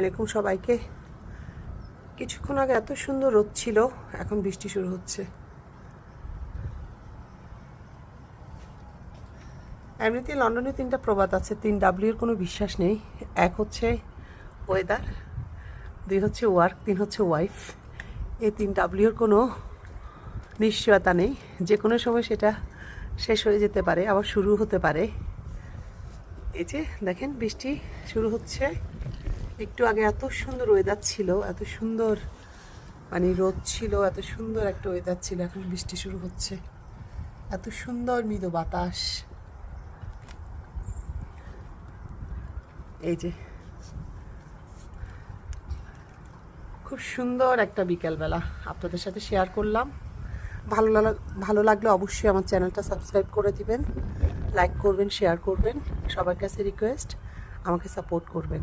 আলাইকুম সবাইকে। কিছুক্ষণ আগে এত সুন্দর রোদ ছিল, এখন বৃষ্টি শুরু হচ্ছে। এমনিতে লন্ডনে তিনটা প্রবাদ আছে, তিন ডাব্লিউর কোনো বিশ্বাস নেই। এক হচ্ছে ওয়েদার দুই হচ্ছে ওয়ার্ক তিন হচ্ছে ওয়াইফ এই তিন ডাব্লিউর কোনো নিশ্চয়তা নেই। যে কোনো সময় সেটা শেষ হয়ে যেতে পারে, আবার শুরু হতে পারে। এই যে দেখেন, বৃষ্টি শুরু হচ্ছে। একটু আগে এত সুন্দর ওয়েদার ছিল, এত সুন্দর মানে রোদ ছিল, এত সুন্দর একটা ওয়েদার ছিল, এখন বৃষ্টি শুরু হচ্ছে। এত সুন্দর মৃদু বাতাস। এই যে, খুব সুন্দর একটা বিকেলবেলা আপনাদের সাথে শেয়ার করলাম। ভালো লাগা ভালো লাগলে অবশ্যই আমার চ্যানেলটা সাবস্ক্রাইব করে দিবেন লাইক করবেন শেয়ার করবেন, সবার কাছে রিকোয়েস্ট আমাকে সাপোর্ট করবেন।